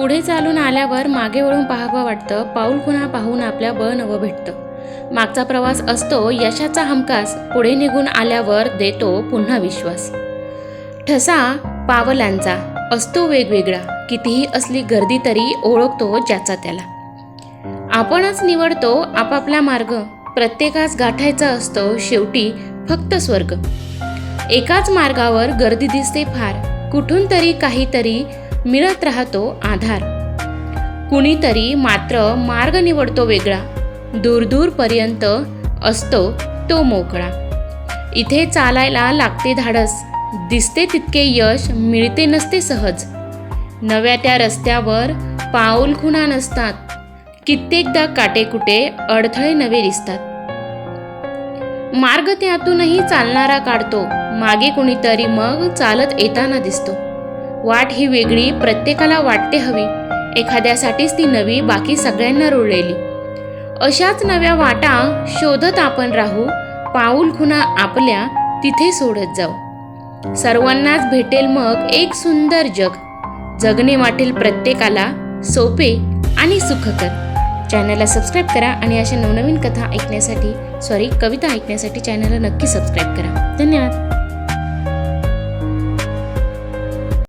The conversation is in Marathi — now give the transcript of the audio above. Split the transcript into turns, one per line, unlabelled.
पुढे चालून आल्यावर मागे वळून पाहावं वाटतं. पाऊल खुणा पाहून आपल्या बळ नवं भेटतं. मागचा प्रवास असतो यशाचा हमकास पुढे निघून आल्यावर देतो पुन्हा विश्वास. ठसा पावलांचा. असतो वेगवेगळा. कितीही असली गर्दी तरी ओळखतो ज्याचा त्याला. आपणच निवडतो आपापला मार्ग. प्रत्येकास गाठायचा असतो शेवटी फक्त स्वर्ग. एकाच मार्गावर गर्दी दिसते फार. कुठून तरी काहीतरी मिळत राहतो आधार. कुणीतरी मात्र मार्ग निवडतो वेगळा. दूरदूरपर्यंत असतो तो मोकळा. इथे चालायला लागते धाडस. दिसते तितके यश मिळते नसते सहज. नव्या त्या रस्त्यावर पाऊल खुणा नसतात. कित्येकदा काटेकुटे अडथळे नवे दिसतात. मार्ग त्यातूनही चालणारा काढतो. मागे कुणीतरी मग चालत येताना दिसतो. वाट ही वेगळी प्रत्येकाला वाटते हवी. एखाद्यासाठीच ती नवी बाकी सगळ्यांना रुळलेली. अशाच नव्या वाटा शोधत आपण राहू पाऊल खुणा आपल्या तिथे सोडत जाऊ. सर्वांनाच भेटेल मग एक सुंदर जग. जगणे वाटेल प्रत्येकाला सोपे आणि सुखकर. चॅनलला सबस्क्राईब करा आणि अशा नवनवीन कथा ऐकण्यासाठी सॉरी कविता ऐकण्यासाठी चॅनलला नक्की सबस्क्राईब करा. धन्यवाद.